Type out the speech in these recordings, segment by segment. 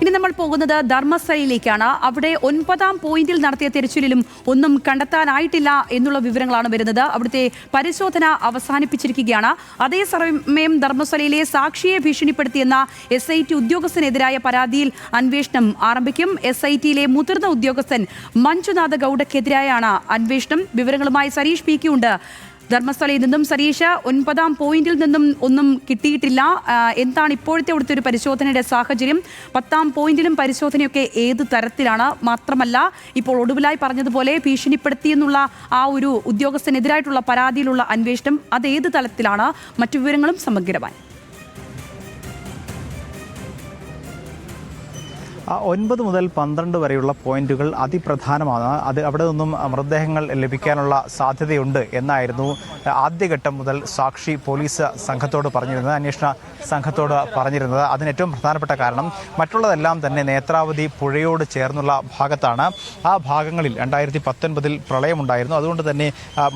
ഇനി നമ്മൾ പോകുന്നത് ധർമ്മസ്ഥലയിലേക്കാണ് അവിടെ ഒൻപതാം പോയിന്റിൽ നടത്തിയ തെരച്ചിലിലും ഒന്നും കണ്ടെത്താനായിട്ടില്ല എന്നുള്ള വിവരങ്ങളാണ് വരുന്നത്. അവിടുത്തെ പരിശോധന അവസാനിപ്പിച്ചിരിക്കുകയാണ്. അതേസമയം ധർമ്മസ്ഥലയിലെ സാക്ഷിയെ ഭീഷണിപ്പെടുത്തിയെന്ന എസ് ഐ ടി ഉദ്യോഗസ്ഥനെതിരായ പരാതിയിൽ അന്വേഷണം ആരംഭിക്കും. എസ് ഐ ടിയിലെ മുതിർന്ന ഉദ്യോഗസ്ഥൻ മഞ്ജുനാഥ ഗൌഡക്കെതിരായാണ് അന്വേഷണം. വിവരങ്ങളുമായി സരീഷ് പി ഉണ്ട്. ധർമ്മസ്ഥലയിൽ നിന്നും സരീഷ ഒൻപതാം പോയിന്റിൽ നിന്നും ഒന്നും കിട്ടിയിട്ടില്ല. എന്താണ് ഇപ്പോഴത്തെ അവിടുത്തെ ഒരു പരിശോധനയുടെ സാഹചര്യം? പത്താം പോയിന്റിലും പരിശോധനയൊക്കെ ഏത് തരത്തിലാണ്? മാത്രമല്ല ഇപ്പോൾ ഒടുവിലായി പറഞ്ഞതുപോലെ ഭീഷണിപ്പെടുത്തിയെന്നുള്ള ആ ഒരു ഉദ്യോഗസ്ഥനെതിരായിട്ടുള്ള പരാതിയിലുള്ള അന്വേഷണം അത് ഏത് തലത്തിലാണ്? മറ്റു വിവരങ്ങളും സമഗ്രമായി. ഒൻപത് മുതൽ പന്ത്രണ്ട് വരെയുള്ള പോയിന്റുകൾ അതിപ്രധാനമാണ്. അത് അവിടെ നിന്നും മൃതദേഹങ്ങൾ ലഭിക്കാനുള്ള സാധ്യതയുണ്ട് എന്നായിരുന്നു ആദ്യഘട്ടം മുതൽ സാക്ഷി പോലീസ് സംഘത്തോട് പറഞ്ഞിരുന്നത് അന്വേഷണ സംഘത്തോട് പറഞ്ഞിരുന്നത്. അതിന് ഏറ്റവും പ്രധാനപ്പെട്ട കാരണം മറ്റുള്ളതെല്ലാം തന്നെ നേത്രാവതി പുഴയോട് ചേർന്നുള്ള ഭാഗത്താണ്. ആ ഭാഗങ്ങളിൽ രണ്ടായിരത്തി പത്തൊൻപതിൽ പ്രളയമുണ്ടായിരുന്നു. അതുകൊണ്ട് തന്നെ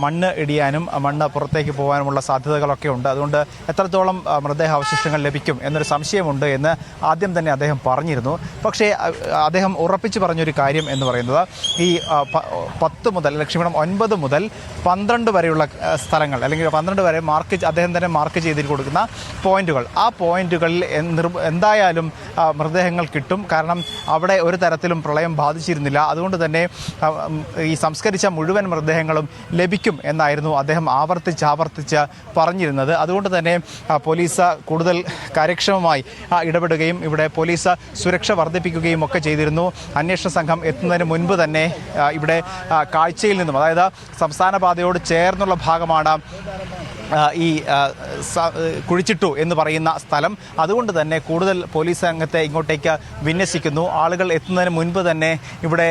മണ്ണ് ഇടിയാനും മണ്ണ് പുറത്തേക്ക് പോകാനുമുള്ള സാധ്യതകളൊക്കെ ഉണ്ട്. അതുകൊണ്ട് എത്രത്തോളം ആ, മൃതദേഹ അവശിഷ്ടങ്ങൾ ലഭിക്കും എന്നൊരു സംശയമുണ്ട് എന്ന് ആദ്യം തന്നെ അദ്ദേഹം പറഞ്ഞിരുന്നു. പക്ഷേ ആ, അദ്ദേഹം ഉറപ്പിച്ച് പറഞ്ഞൊരു കാര്യം എന്ന് പറയുന്നത് ഈ പത്ത് മുതൽ ലക്ഷ്മീണം ഒൻപത് മുതൽ പന്ത്രണ്ട് വരെയുള്ള സ്ഥലങ്ങൾ അല്ലെങ്കിൽ പന്ത്രണ്ട് വരെ മാർക്ക് അദ്ദേഹം തന്നെ മാർക്ക് ചെയ്തിട്ട് കൊടുക്കുന്ന പോയിന്റുകൾ. ആ പോയിന്റുകളിൽ എന്തായാലും മൃതദേഹങ്ങൾ കിട്ടും. കാരണം അവിടെ ഒരു തരത്തിലും പ്രളയം ബാധിച്ചിരുന്നില്ല. അതുകൊണ്ട് തന്നെ ഈ സംസ്കരിച്ച മുഴുവൻ മൃതദേഹങ്ങളും ലഭിക്കും എന്നായിരുന്നു അദ്ദേഹം ആവർത്തിച്ച് ആവർത്തിച്ച് പറഞ്ഞിരുന്നത്. അതുകൊണ്ട് തന്നെ പോലീസ് കൂടുതൽ കാര്യക്ഷമമായി ഇടപെടുകയും ഇവിടെ പോലീസ് സുരക്ഷ വർദ്ധിപ്പിക്കുകയും ഒക്കെ ചെയ്തിരുന്നു. അന്വേഷണ സംഘം എത്തുന്നതിന് മുൻപ് തന്നെ ഇവിടെ കാഴ്ചയിൽ നിന്നും അതായത് സംസ്ഥാന പാതയോട് ചേർന്നുള്ള ഭാഗമാണ് ഈ കുഴിച്ചിട്ടു എന്ന് പറയുന്ന സ്ഥലം. അതുകൊണ്ട് തന്നെ കൂടുതൽ പോലീസ് സംഘത്തെ ഇങ്ങോട്ടേക്ക് വിന്യസിക്കുന്നു. ആളുകൾ എത്തുന്നതിന് മുൻപ് തന്നെ ഇവിടെ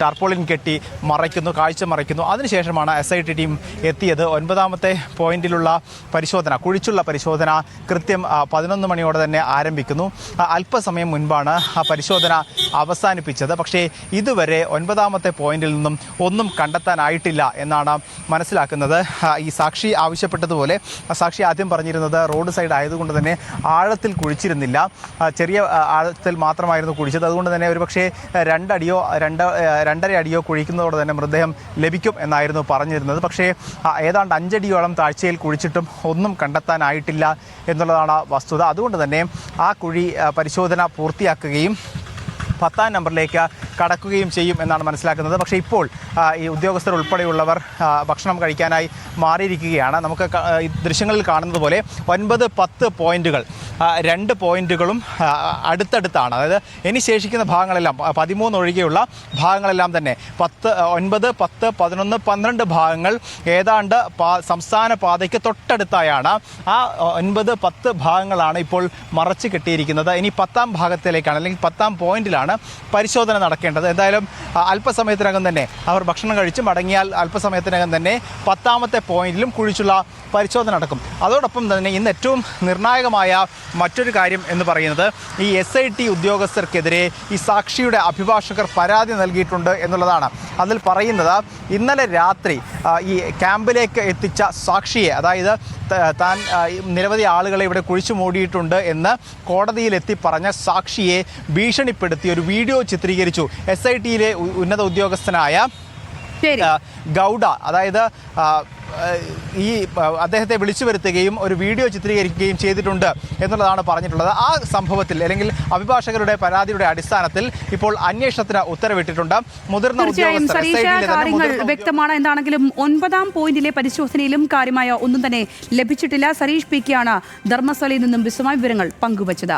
ടാർപോളിൻ കെട്ടി മറയ്ക്കുന്നു കാഴ്ച മറയ്ക്കുന്നു. അതിനുശേഷമാണ് എസ് ഐ ടി ടീം എത്തിയത്. ഒൻപതാമത്തെ പോയിന്റിലുള്ള പരിശോധന കുഴിച്ചുള്ള പരിശോധന കൃത്യം പതിനൊന്ന് മണിയോടെ തന്നെ ആരംഭിക്കുന്നു. അല്പസമയം മുൻപാണ് ആ പരിശോധന അവസാനിപ്പിച്ചത്. പക്ഷേ ഇതുവരെ ഒൻപതാമത്തെ പോയിന്റിൽ നിന്നും ഒന്നും കണ്ടെത്താനായിട്ടില്ല എന്നാണ് മനസ്സിലാക്കുന്നത്. ഈ സാക്ഷി ആവശ്യപ്പെട്ടതുപോലെ സാക്ഷി ആദ്യം പറഞ്ഞിരുന്നത് റോഡ് സൈഡ് ആയതുകൊണ്ട് തന്നെ ആഴത്തിൽ കുഴിച്ചിരുന്നില്ല. ചെറിയ ആഴത്തിൽ മാത്രമായിരുന്നു കുഴിച്ചത്. അതുകൊണ്ട് തന്നെ ഒരുപക്ഷേ രണ്ടടിയോ രണ്ട് രണ്ടര അടിയോ കുഴിക്കുന്നതോടെ തന്നെ മൃതദേഹം ലഭിക്കും എന്നായിരുന്നു പറഞ്ഞിരുന്നത്. പക്ഷേ ഏതാണ്ട് അഞ്ചടിയോളം താഴ്ചയിൽ കുഴിച്ചിട്ടും ഒന്നും കണ്ടെത്താനായിട്ടില്ല എന്നുള്ളതാണ് വസ്തുത. അതുകൊണ്ട് തന്നെ ആ കുഴി പരിശോധന പൂർത്തിയാക്കുകയും പത്താം നമ്പറിലേക്ക് കടക്കുകയും ചെയ്യും എന്നാണ് മനസ്സിലാക്കുന്നത്. പക്ഷേ ഇപ്പോൾ ഈ ഉദ്യോഗസ്ഥർ ഉൾപ്പെടെയുള്ളവർ ഭക്ഷണം കഴിക്കാനായി മാറിയിരിക്കുകയാണ്. നമുക്ക് ദൃശ്യങ്ങളിൽ കാണുന്നത് പോലെ ഒൻപത് പത്ത് പോയിന്റുകൾ രണ്ട് പോയിന്റുകളും അടുത്തടുത്താണ്. അതായത് ഇനി ശേഷിക്കുന്ന ഭാഗങ്ങളെല്ലാം പതിമൂന്ന് ഒഴികെയുള്ള ഭാഗങ്ങളെല്ലാം തന്നെ. പത്ത് ഒൻപത് പത്ത് പതിനൊന്ന് പന്ത്രണ്ട് ഭാഗങ്ങൾ ഏതാണ്ട് പാ- സംസ്ഥാന പാതയ്ക്ക് തൊട്ടടുത്തായാണ്. ആ ഒൻപത് പത്ത് ഭാഗങ്ങളാണ് ഇപ്പോൾ മറച്ച് കിട്ടിയിരിക്കുന്നത്. ഇനി പത്താം ഭാഗത്തിലേക്കാണ് അല്ലെങ്കിൽ പത്താം പോയിന്റിലാണ് പരിശോധന നടക്കേണ്ടത്. എന്തായാലും അല്പസമയത്തിനകം തന്നെ അവർ ഭക്ഷണം കഴിച്ച് മടങ്ങിയാൽ അല്പസമയത്തിനകം തന്നെ പത്താമത്തെ പോയിന്റിലും കുഴിച്ചുള്ള പരിശോധന നടക്കും. അതോടൊപ്പം തന്നെ ഇന്ന് ഏറ്റവും നിർണായകമായ മറ്റൊരു കാര്യം എന്ന് പറയുന്നത് ഈ എസ് ഐ ടി ഉദ്യോഗസ്ഥർക്കെതിരെ ഈ സാക്ഷിയുടെ അഭിഭാഷകർ പരാതി നൽകിയിട്ടുണ്ട് എന്നുള്ളതാണ്. അതിൽ പറയുന്നത് ഇന്നലെ രാത്രി ഈ ക്യാമ്പിലേക്ക് എത്തിച്ച സാക്ഷിയെ അതായത് താൻ നിരവധി ആളുകളെ ഇവിടെ കുഴിച്ചു മൂടിയിട്ടുണ്ട് എന്ന് കോടതിയിലെത്തി പറഞ്ഞ സാക്ഷിയെ ഭീഷണിപ്പെടുത്തി ഒരു വീഡിയോ ചിത്രീകരിച്ചു. എസ് ഐ ടിയിലെ ഉന്നത ഉദ്യോഗസ്ഥനായ ഗൗഡ അതായത് ഈ അദ്ദേഹത്തെ വിളിച്ചു വരുത്തുകയും ഒരു വീഡിയോ ചിത്രീകരിക്കുകയും ചെയ്തിട്ടുണ്ട് എന്നുള്ളതാണ് പറഞ്ഞിട്ടുള്ളത്. ആ സംഭവത്തിൽ അല്ലെങ്കിൽ അഭിഭാഷകരുടെ പരാതിയുടെ അടിസ്ഥാനത്തിൽ ഇപ്പോൾ അന്വേഷണത്തിന് ഉത്തരവിട്ടിട്ടുണ്ട്. മുതിർന്ന കാര്യങ്ങൾ വ്യക്തമാണ് എന്താണെങ്കിലും ഒൻപതാം പോയിന്റിലെ പരിശോധനയിലും കാര്യമായ ഒന്നും തന്നെ ലഭിച്ചിട്ടില്ല. സരീഷ് പി കെയാണ് ധർമ്മസ്ഥലയിൽ നിന്നും വിശദമായ വിവരങ്ങൾ പങ്കുവച്ചത്.